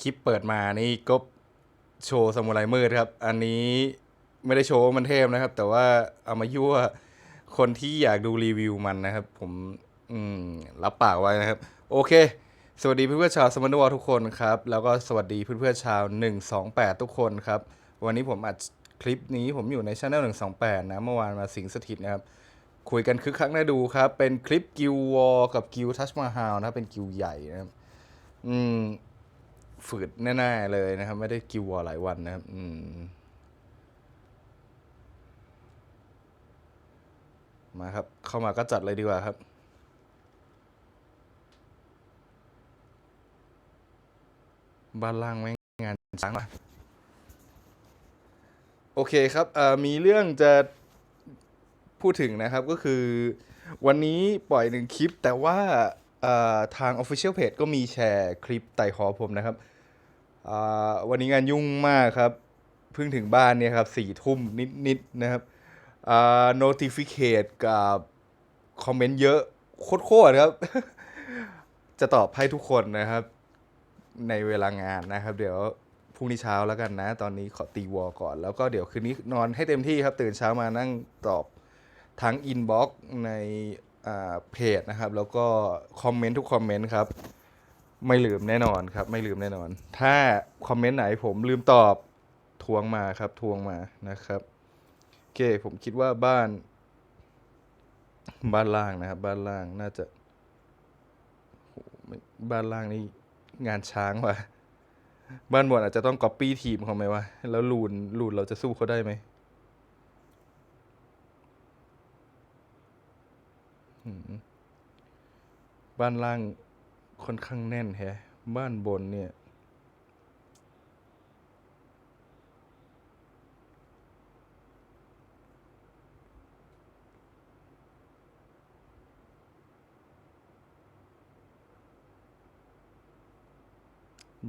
คลิปเปิดมานี่ก็โชว์สมุไรมืดครับ อันนี้ไม่ได้โชว์มันเทพนะครับ แต่ว่าเอามายั่วคนที่อยากดูรีวิวมันนะครับ ผมอืมรับปากไว้นะครับ โอเค สวัสดีเพื่อนๆชาวสมันดวทุกคนครับ แล้วก็สวัสดีเพื่อนๆชาว 128 ทุกคนครับ วันนี้ผมอัดคลิปนี้ผมอยู่ในช anel 128 นะ เมื่อวานมาสิงสถิตนะครับ คุยกันคึกคักน่าดูครับ เป็นคลิปกิววอลกับกิวทัชมาฮาลนะครับเป็นกิวใหญ่นะครับ อืม ฝืดแน่ๆเลยนะครับ ไม่ได้กิววอลหลายวันนะครับ อืม มาครับ เข้ามาก็จัดเลยดีกว่าครับบ้านล่างไม่งงานช้างว่ะโอเคครับมีเรื่องจะพูดถึงนะครับก็คือ วันนี้ปล่อยหนึ่งคลิปแต่ว่า ทาง Official Page ก็มีแชร์คลิปไต่ขอผมนะครับ วันนี้งานยุ่งมากครับ เพิ่งถึงบ้านเนี่ยครับสี่ทุ่มนิดๆนะครับ notificate กับคอมเมนต์เยอะโคตรๆครับ จะตอบให้ทุกคนนะครับ ในเวลางานนะครับ เดี๋ยวพรุ่งนี้เช้าแล้วกันนะ ตอนนี้ขอตีวอลก่อน แล้วก็เดี๋ยวคืนนี้นอนให้เต็มที่ครับ ตื่นเช้ามานั่งตอบทั้งอินบ็อกใน เพจนะครับ แล้วก็คอมเมนต์ทุกคอมเมนต์ครับ ไม่ลืมแน่นอนครับ ไม่ลืมแน่นอน ถ้าคอมเมนต์ไหนผมลืมตอบทวงมาครับทวงมานะครับโอเคผมคิดว่าบ้าน บ้านล่างนะครับ บ้านล่างน่าจะบ้านล่างนี่งานช้างว่ะ บ้านบนอาจจะต้องก๊อปปี้ทีมเขาไหมวะ แล้วลูนลูนเราจะสู้เขาได้ไหมอืม บ้านล่างค่อนข้างแน่นแฮะ บ้านบนเนี่ย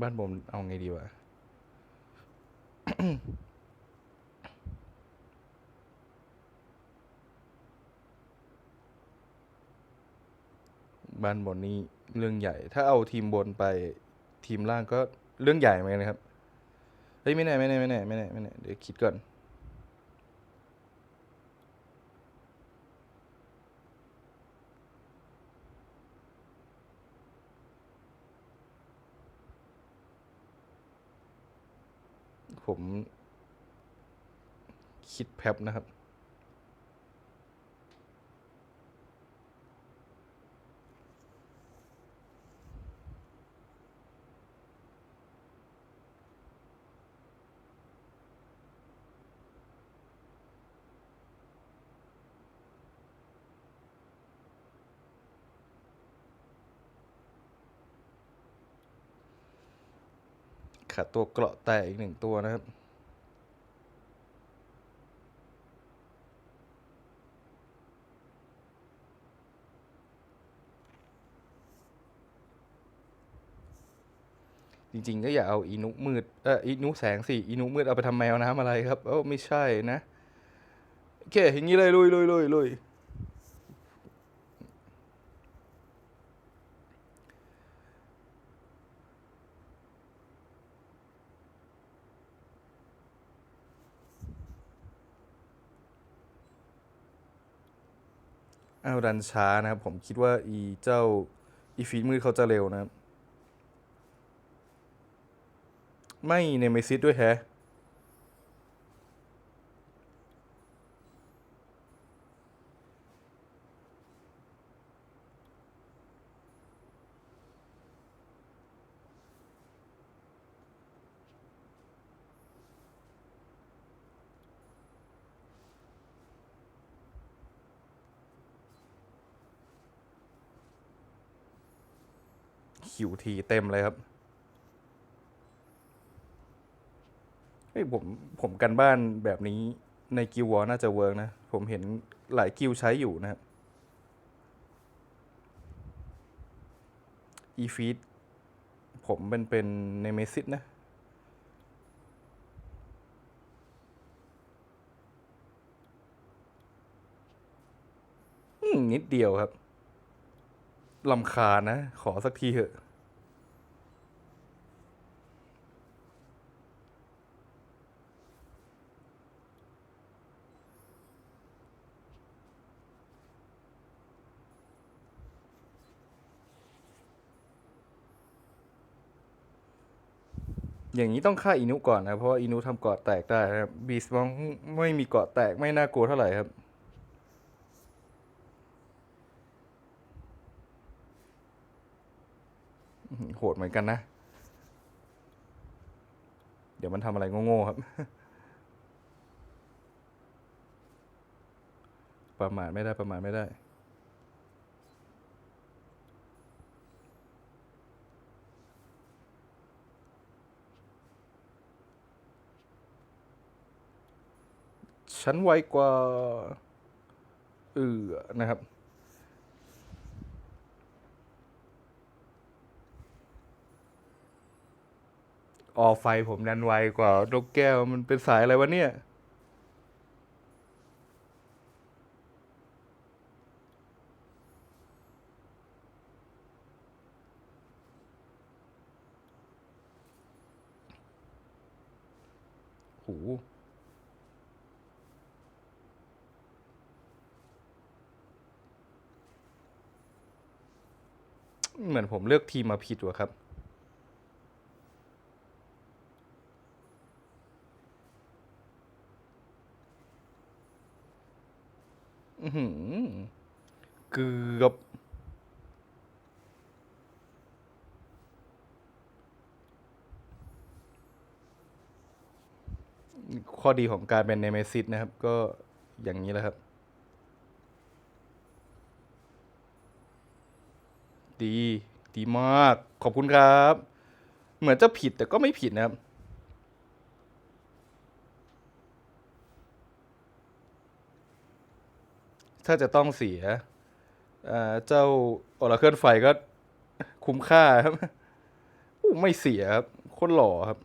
บ้านบนเอาไงดีวะ บ้านบนนี่เรื่องใหญ่ ถ้าเอาทีมบนไปทีมล่างก็เรื่องใหญ่เหมือนกันนะครับเฮ้ยไม่แน่ไม่แน่ไม่แน่ไม่แน่ไม่แน่เดี๋ยวคิดก่อนผมคิดแป๊บนะครับ ขาดตัวเกราะแตกอีกหนึ่งตัวนะครับจริงๆ ก็อย่าเอาอีนุมืด เอออีนุแสงสิอีนุมืดเอาไปทำแมวน้ำอะไรครับ เอ้าไม่ใช่นะ โอเคอย่างนี้เลยลุยลุยลุยลุย ดันช้านะครับผมคิดว่าอีเจ้าอีฟีดมืดเขาจะเร็วนะครับ ไม่เนมิซิสด้วยแฮะ คิวทีเต็มเลยครับเฮ้ยผมผมกันบ้านแบบนี้ในกิววอน่าจะเวิร์กนะ ผมเห็นหลายกิวใช้อยู่นะครับอีฟีดผมเป็นเป็นในเมซิสนะนิดเดียวครับลำคานะ ขอสักทีเถอะ อย่างนี้ต้องฆ่าอินุก่อนนะ เพราะว่าอินุทำเกาะแตกได้นะครับบีสมองไม่มีเกาะแตกไม่น่ากลัวเท่าไหร่ครับโหดเหมือนกันนะ เดี๋ยวมันทำอะไรโง่ๆครับ ประมาทไม่ได้ประมาทไม่ได้ ฉันไวกว่าเออนะครับ ออกไฟผมดันไวกว่า นกแก้วมันเป็นสายอะไรวะเนี่ย หู เลือกทีมมาผิดวะครับ อือหือเกือบข้อดีของการเป็นเนเมซิสนะครับ ก็อย่างนี้แหละครับ ดี ดีมาก ขอบคุณครับ เหมือนจะผิดแต่ก็ไม่ผิดนะครับ ถ้าจะต้องเสียเจ้าออราเคิลไฟก็คุ้มค่าครับอู้ไม่เสียครับคนหล่อครับ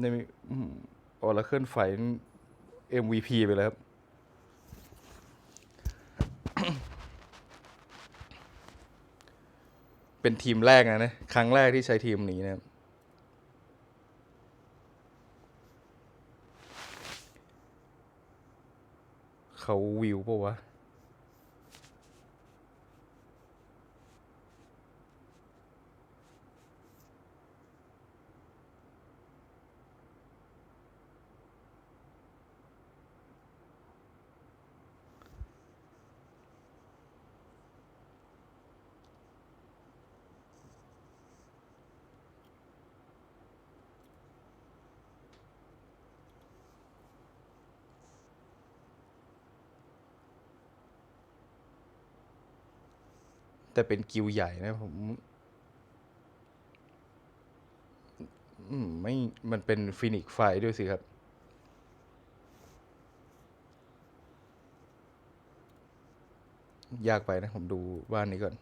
ในออราเคิลไฟ MVP ไปแล้วครับ เป็นทีมแรกนะนะ ครั้งแรกที่ใช้ทีมนี้นะครับเขาวิวปะวะ แต่เป็นกิวใหญ่นะผมไม่ มันเป็นฟินิกไฟด้วยสิครับ ยากไปนะ ผมดูบ้านนี้ก่อน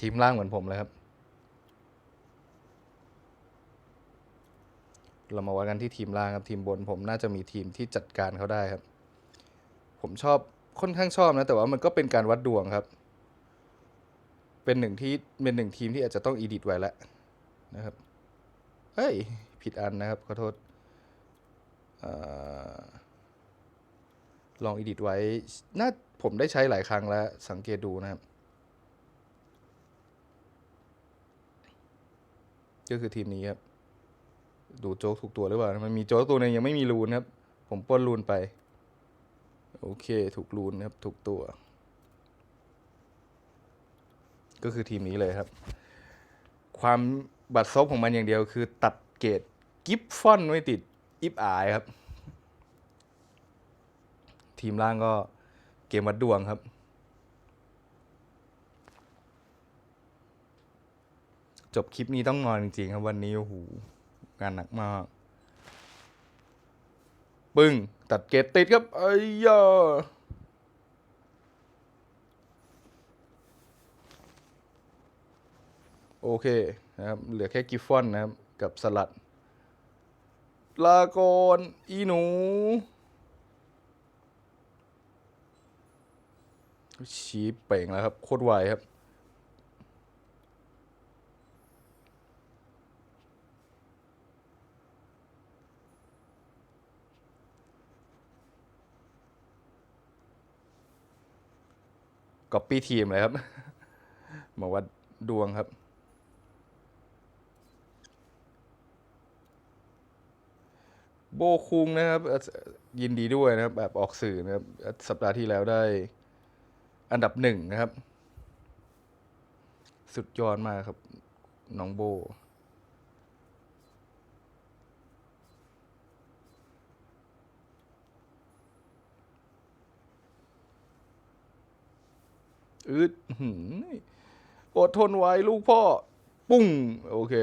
ทีมล่างเหมือนผมเลยครับ เรามาวัดกันที่ทีมล่างครับทีมบนผมน่าจะมีทีมที่จัดการเขาได้ครับ ผมชอบค่อนข้างชอบนะ แต่ว่ามันก็เป็นการวัดดวงครับ เป็นหนึ่งที่เป็นหนึ่งทีมที่อาจจะต้องอีดิทไว้แล้วนะครับเฮ้ย ผิดอันนะครับ ขอโทษอลองอีดิทไว้น่าผมได้ใช้หลายครั้งแล้วสังเกตดูนะครับ ก็คือทีมนี้ครับ ดูโจ๊กถูกตัวหรือเปล่า มันมีโจ๊กตัวหนึงยังไม่มีรูนครับ ผมป้นรูนไป โอเค ถูกรูนครับ ถูกตัว ก็คือทีมนี้เลยครับ ความบัดซบของมันอย่างเดียวคือตัดเกรดกิฟฟอนไม่ติดอิฟอายครับ ทีมล่างก็เกมวัดดวงครับ จบคลิปนี้ต้องงอนจริงๆครับวันนี้โอ้โหงานหนักมาก ปึ้ง ตัดเกตติดครับไอ้ยาโอเคนะครับ เหลือแค่กิฟฟอนนะครับ กับสลัด ลากรอีหนูชีปเป่งแล้วครับ โคตรไวครับ ก๊อปปี้ทีมเลยครับ มาวัดดวงครับ โบคุงนะครับ ยินดีด้วยนะครับ แบบออกสื่อนะครับ สัปดาห์ที่แล้วได้อันดับหนึ่งนะครับ สุดยอดมากครับ น้องโบ อืดอดทนไว้ลูกพ่อ ปุ้ง โอเค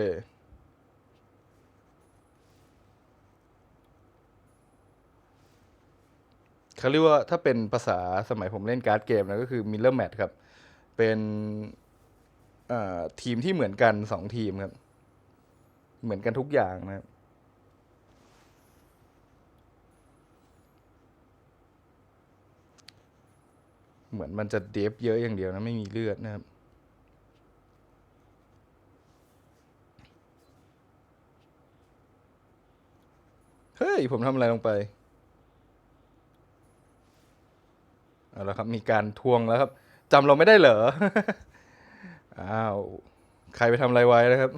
เขาเรียกว่าถ้าเป็นภาษาสมัยผมเล่นการ์ดเกมนะก็คือมิลเลอร์แมทครับ เป็นทีมที่เหมือนกันสองทีมครับ เหมือนกันทุกอย่างนะครับ เหมือนมันจะเดฟเยอะอย่างเดียวนะไม่มีเลือดนะครับเฮ้ย ผมทำอะไรลงไป เอาละครับ มีการทวงแล้วครับจำเราไม่ได้เหรอ อ้าว ใครไปทำอะไรไว้นะครับ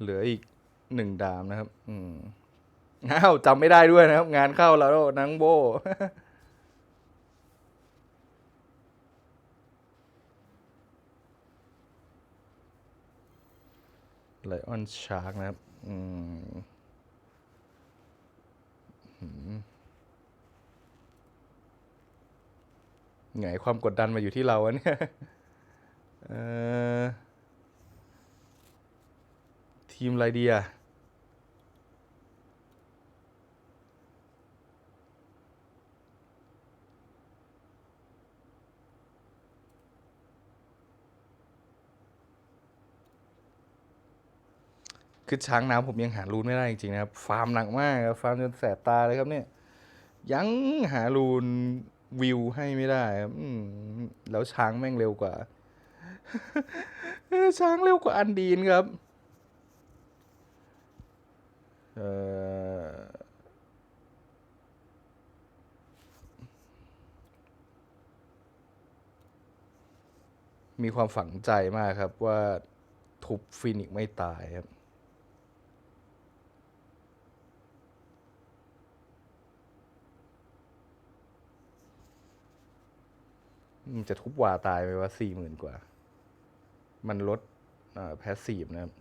เหลืออีกหนึ่งดามนะครับ อืมอ้าวจำไม่ได้ด้วยนะครับ งานเข้าแล้วนังโบ ไลออนชาร์กนะครับ อืมหืมไงความกดดันมาอยู่ที่เราอะเนี่ย เออ ทีมอะไรดีอะคือช้างน้ำผมยังหารูนไม่ได้จริงๆนะครับ ฟาร์มหนักมากครับ ฟาร์มจนแสบตาเลยครับเนี่ย ยังหารูนวิวให้ไม่ได้ครับแล้วช้างแม่งเร็วกว่า ช้างเร็วกว่าอันดีนครับ มีความฝังใจมากครับว่าทุบฟินิกไม่ตายครับ มันจะทุบวาตายไปว่าสี่หมื่นกว่า มันลดแพสซีฟนะครับ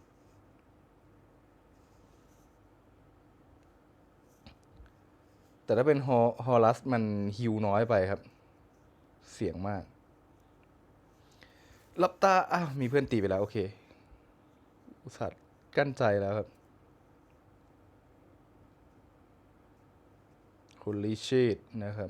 แต่ถ้าเป็นฮอฮอลัสมันฮิวน้อยไปครับ เสียงมาก ลับตา อ้าว มีเพื่อนตีไปแล้ว โอเค อุตส่าห์กั้นใจแล้วครับคุณลิชิตนะครับ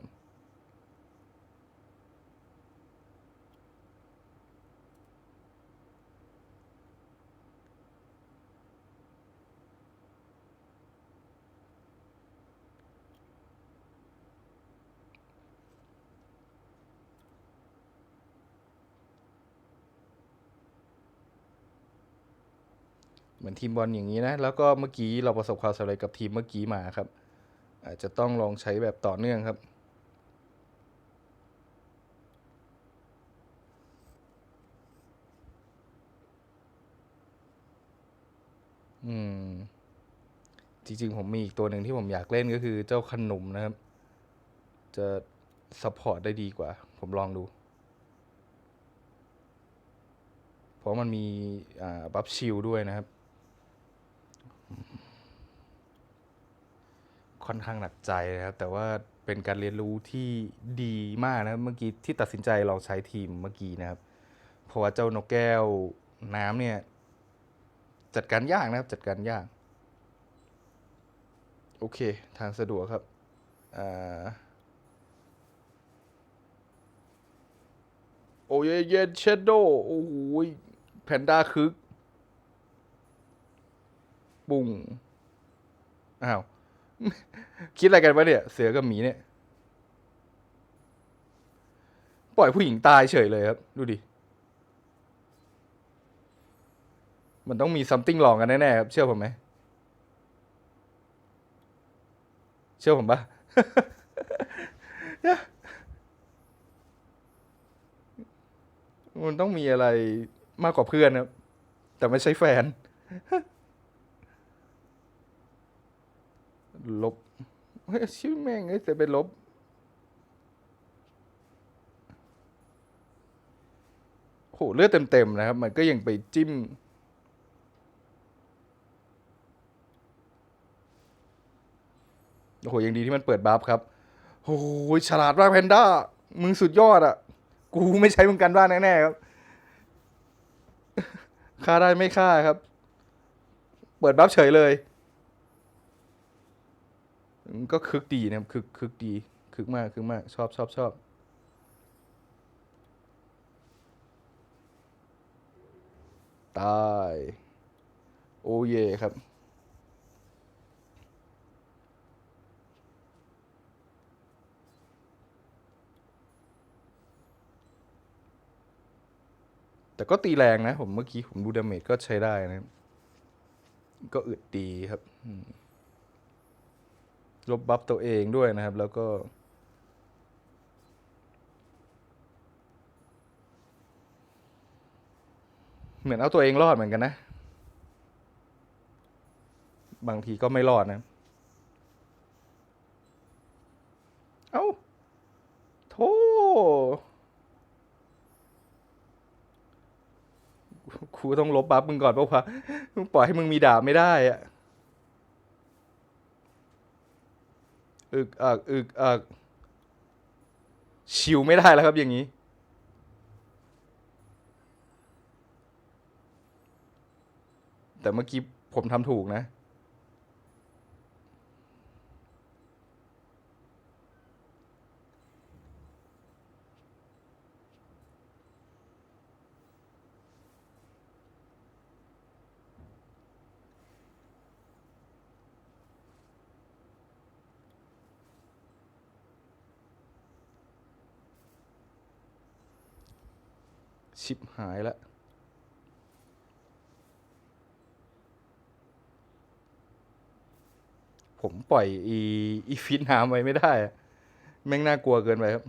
มือนทีมบอลอย่างนี้นะ แล้วก็เมื่อกี้เราประสบความสำเร็จกับทีมเมื่อกี้มาครับ อาจจะต้องลองใช้แบบต่อเนื่องครับอืม จริงๆ ผมมีอีกตัวหนึ่งที่ผมอยากเล่นก็คือเจ้าขนมนะครับ จะซัพพอร์ตได้ดีกว่า ผมลองดู เพราะมันมีบัฟชิลด้วยนะครับ ค่อนข้างหนักใจนะครับ แต่ว่าเป็นการเรียนรู้ที่ดีมากนะครับ เมื่อกี้ที่ตัดสินใจลองใช้ทีมเมื่อกี้นะครับ เพราะว่าเจ้านกแก้วน้ำเนี่ย จัดการยากนะครับ จัดการยาก โอเค ทางสะดวกครับโอ้ยเย็นเชดโดโอ้โหแพนด้าคึก ปุ้งอ้าวคิดอะไรกันวะเนี่ย เสือกับหมีเนี่ย ปล่อยผู้หญิงตายเฉยเลยครับ ดูดิ มันต้องมีซัมติงหลองกันแน่ๆครับ เชื่อผมไหม เชื่อผมปะมันต้องมีอะไรมากกว่าเพื่อนครับ แต่ไม่ใช่แฟน ลบ เฮ้ยชื่อแม่งเอ้ยแต่เป็นลบ โหเลือดเต็ม ๆ นะครับ มันก็ยังไปจิ้ม โอ้โห ยังดีที่มันเปิดบัฟครับ โอ้โห ฉลาดมากแพนด้า มึงสุดยอดอะ กูไม่ใช้มึงกันบ้านแน่ ๆ ครับฆ่าได้ไม่ฆ่าครับ เปิดบัฟเฉยเลย ก็คึกดีนะครับคึกคึกดีคึกมากคึกมากชอบชอบชอบตายโอเยครับแต่ก็ตีแรงนะผมเมื่อกี้ผมดูดาเมจก็ใช้ได้นะ ก็อึดดีครับอืม ลบบัฟตัวเองด้วยนะครับ แล้วก็ เหมือนเอาตัวเองรอดเหมือนกันนะ บางทีก็ไม่รอดนะ เอ้าโธ่ครูต้องลบบัฟมึงก่อนเพราะว่ามึงปล่อยให้มึงมีดาบไม่ได้อะ อึกอักอึกอักชิวไม่ได้แล้วครับอย่างนี้ แต่เมื่อกี้ผมทำถูกนะ ชิบหายละผมปล่อยอีอีฟิตน้ำไว้ไม่ได้อะแม่งน่ากลัวเกินไปครับ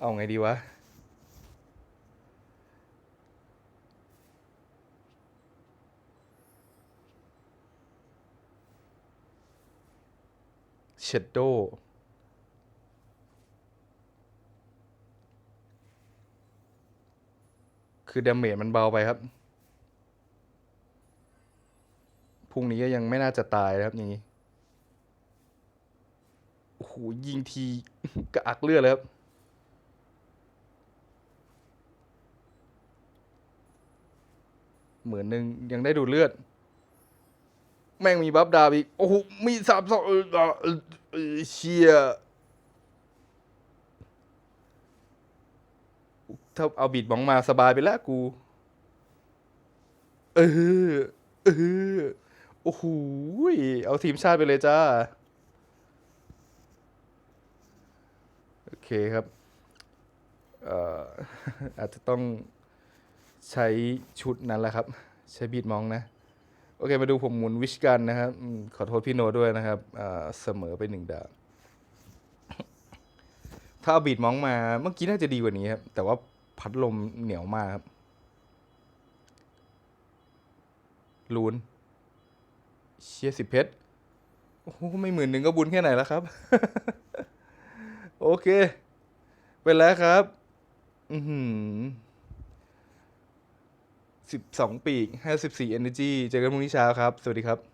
เอาไงดีวะ เชดโดคือดาเมจมันเบาไปครับ พรุ่งนี้ก็ยังไม่น่าจะตายนะครับอย่างนี้ โอ้โห ยิงทีกระอักเลือดเลยครับ เหมือนหนึ่งยังได้ดูดเลือด แม่งมีบัฟดาบอีก โอ้โห มีสามสอง เออเชียถ้าเอาบีดบองมาสบายไปแล้วกู เออ เออ โอ้โห เอาทีมชาติไปเลยจ้า โอเคครับ เอ่อ อาจจะต้องใช้ชุดนั้นแหละครับ ใช้บีดมองนะ โอเค มาดูผมหมุนวิชกันนะครับขอโทษพี่โนด้วยนะครับเสมอไปหนึ่งดาบถ้าเอาบีดมองมาเมื่อกี้น่าจะดีกว่านี้ครับ แต่ว่าพัดลมเหนียวมากครับลูนเชียสิบเพชรโอ้โหไม่หมื่นหนึ่งก็บุญแค่ไหนแล้วครับ โอเค เป็นแล้วครับ อือหือ สิบสองปีกห้าสิบสี่ energy เจอกันพรุ่งนี้เช้าครับ สวัสดีครับ